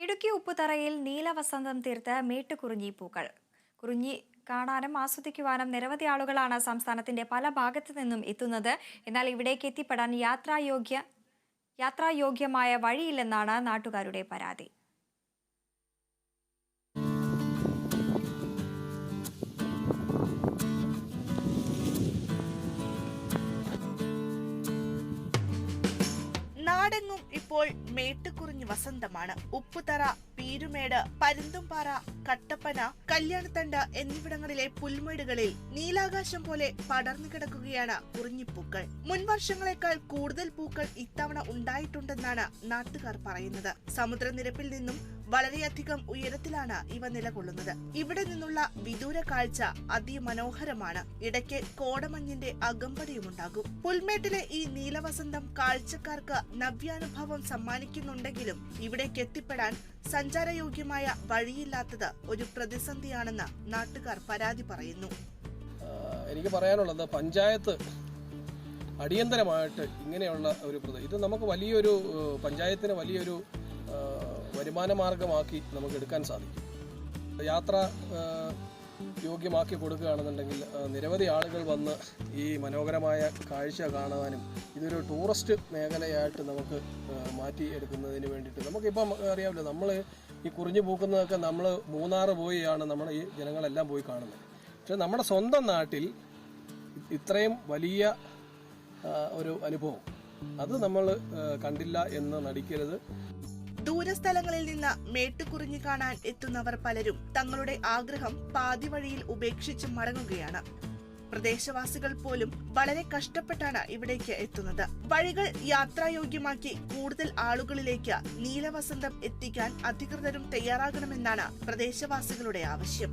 ഇടുക്കി ഉപ്പുതറയിൽ നീലവസന്തം തീർത്ത് മേട്ടുകുറിഞ്ഞി പൂക്കൾ. കുറിഞ്ഞി കാണാനും ആസ്വദിക്കുവാനും നിരവധി ആളുകളാണ് സംസ്ഥാനത്തിന്റെ പല ഭാഗത്തു നിന്നും എത്തുന്നത്. എന്നാൽ ഇവിടേക്ക് എത്തിപ്പെടാൻ യാത്രായോഗ്യ യാത്രായോഗ്യമായ വഴിയില്ലെന്നാണ് നാട്ടുകാരുടെ പരാതി. നാടെങ്ങും ഇപ്പോൾ മേട്ടുകുറിഞ്ഞ് വസന്തമാണ്. ഉപ്പുതറ പീരുമേട് പരുന്തുംപാറ കട്ടപ്പന കല്യാണത്തണ്ട് എന്നിവിടങ്ങളിലെ പുൽമേടുകളിൽ നീലാകാശം പോലെ പടർന്നു കിടക്കുകയാണ് കുറിഞ്ഞിപ്പൂക്കൾ. മുൻവർഷങ്ങളെക്കാൾ കൂടുതൽ പൂക്കൾ ഇത്തവണ ഉണ്ടായിട്ടുണ്ടെന്നാണ് നാട്ടുകാർ പറയുന്നത്. സമുദ്രനിരപ്പിൽ നിന്നും വളരെയധികം ഉയരത്തിലാണ് ഇവ നിലകൊള്ളുന്നത്. ഇവിടെ നിന്നുള്ള വിദൂര കാഴ്ച അതിമനോഹരമാണ്. ഇടയ്ക്ക് കോടമഞ്ഞിന്റെ അകമ്പടിയുമുണ്ടാകും. പുൽമേട്ടിലെ ഈ നീലവസന്തം കാഴ്ചക്കാർക്ക് നവ്യാനുഭവം സമ്മാനിക്കുന്നുണ്ടെങ്കിലും ഇവിടേക്ക് എത്തിപ്പെടാൻ സഞ്ചാരയോഗ്യമായ വഴിയില്ലാത്തത് ഒരു പ്രതിസന്ധിയാണെന്ന് നാട്ടുകാർ പരാതി പറയുന്നു. എനിക്ക് പറയാനുള്ളത് പഞ്ചായത്ത് അടിയന്തരമായിട്ട് ഇങ്ങനെയുള്ള ഒരു ഇത് നമുക്ക് വലിയൊരു പഞ്ചായത്തിന് വലിയൊരു വരുമാന മാർഗമാക്കി നമുക്ക് എടുക്കാൻ സാധിക്കും. യാത്ര യോഗ്യമാക്കി കൊടുക്കുകയാണെന്നുണ്ടെങ്കിൽ നിരവധി ആളുകൾ വന്ന് ഈ മനോഹരമായ കാഴ്ച കാണുവാനും ഇതൊരു ടൂറിസ്റ്റ് മേഖലയായിട്ട് നമുക്ക് മാറ്റി എടുക്കുന്നതിന് വേണ്ടിയിട്ട് നമുക്കിപ്പം അറിയാമല്ലോ നമ്മൾ ഈ കുറിഞ്ഞു പൂക്കുന്നതൊക്കെ നമ്മൾ മൂന്നാറ് പോയിയാണ് നമ്മൾ ഈ ജനങ്ങളെല്ലാം പോയി കാണുന്നത്. പക്ഷെ നമ്മുടെ സ്വന്തം നാട്ടിൽ ഇത്രയും വലിയ ഒരു അനുഭവം. അത് നമ്മൾ കണ്ടില്ല എന്ന് നടിക്കരുത്. ദൂരസ്ഥലങ്ങളിൽ നിന്ന് മേട്ടുകുറിഞ്ഞു കാണാൻ എത്തുന്നവർ പലരും തങ്ങളുടെ ആഗ്രഹം പാതിവഴിയിൽ ഉപേക്ഷിച്ച് മടങ്ങുകയാണ്. പ്രദേശവാസികൾ പോലും വളരെ കഷ്ടപ്പെട്ടാണ് ഇവിടേക്ക് എത്തുന്നത്. വഴികൾ യാത്രായോഗ്യമാക്കി കൂടുതൽ ആളുകളിലേക്ക് നീലവസന്തം എത്തിക്കാൻ അധികൃതരും തയ്യാറാകണമെന്നാണ് പ്രദേശവാസികളുടെ ആവശ്യം.